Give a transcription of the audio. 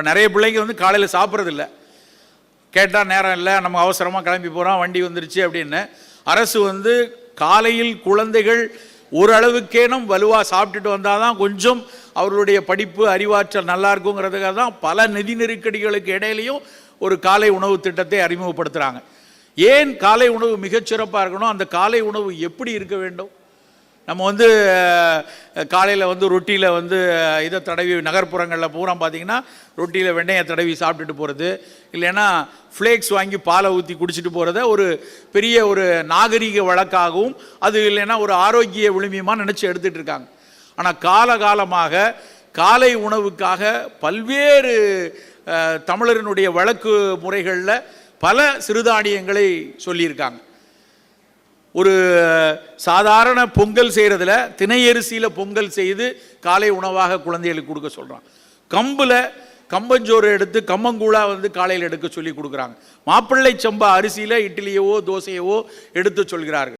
இப்போ நிறைய பிள்ளைங்க வந்து காலையில் சாப்பிட்றதில்ல. கேட்டால் நேரம் இல்லை நம்ம அவசரமாக கிளம்பி போகிறோம் வண்டி வந்துருச்சு அப்படின்னு. அரசு வந்து காலையில் குழந்தைகள் ஓரளவுக்கேனும் வலுவாக சாப்பிட்டுட்டு வந்தால் தான் கொஞ்சம் அவர்களுடைய படிப்பு அறிவாற்றல் நல்லா இருக்குங்கிறதுக்காக தான் பல நிதி நெருக்கடிகளுக்கு இடையிலையும் ஒரு காலை உணவு திட்டத்தை அறிமுகப்படுத்துகிறாங்க ஏன் காலை உணவு மிகச்சிறப்பாக இருக்கணும்? அந்த காலை உணவு எப்படி இருக்க வேண்டும்? நம்ம வந்து காலையில் வந்து ரொட்டியில் வந்து இதை தடவி நகர்ப்புறங்களில் பூரா பார்த்தீங்கன்னா ரொட்டியில் வெண்ணையை தடவி சாப்பிட்டுட்டு போகிறது இல்லைன்னா ஃப்ளேக்ஸ் வாங்கி பாலை ஊற்றி குடிச்சிட்டு போகிறத ஒரு பெரிய ஒரு நாகரிக வழக்காகவும் அது இல்லைன்னா ஒரு ஆரோக்கிய விழுமியமாக நினச்சி எடுத்துகிட்டு இருக்காங்க. ஆனால் காலகாலமாக காலை உணவுக்காக பல்வேறு தமிழரினுடைய வழக்கு முறைகளில் பல சிறுதானியங்களை சொல்லியிருக்காங்க. ஒரு சாதாரண பொங்கல் செய்கிறதுல திணையரிசியில் பொங்கல் செய்து காலை உணவாக குழந்தைகளுக்கு கொடுக்க சொல்கிறான் கம்பில் கம்பஞ்சோறு எடுத்து கம்மங்கூழா வந்து காலையில் எடுக்க சொல்லி கொடுக்குறாங்க. மாப்பிள்ளை சம்பா அரிசியில் இட்லியவோ தோசையவோ எடுத்து சொல்கிறார்கள்.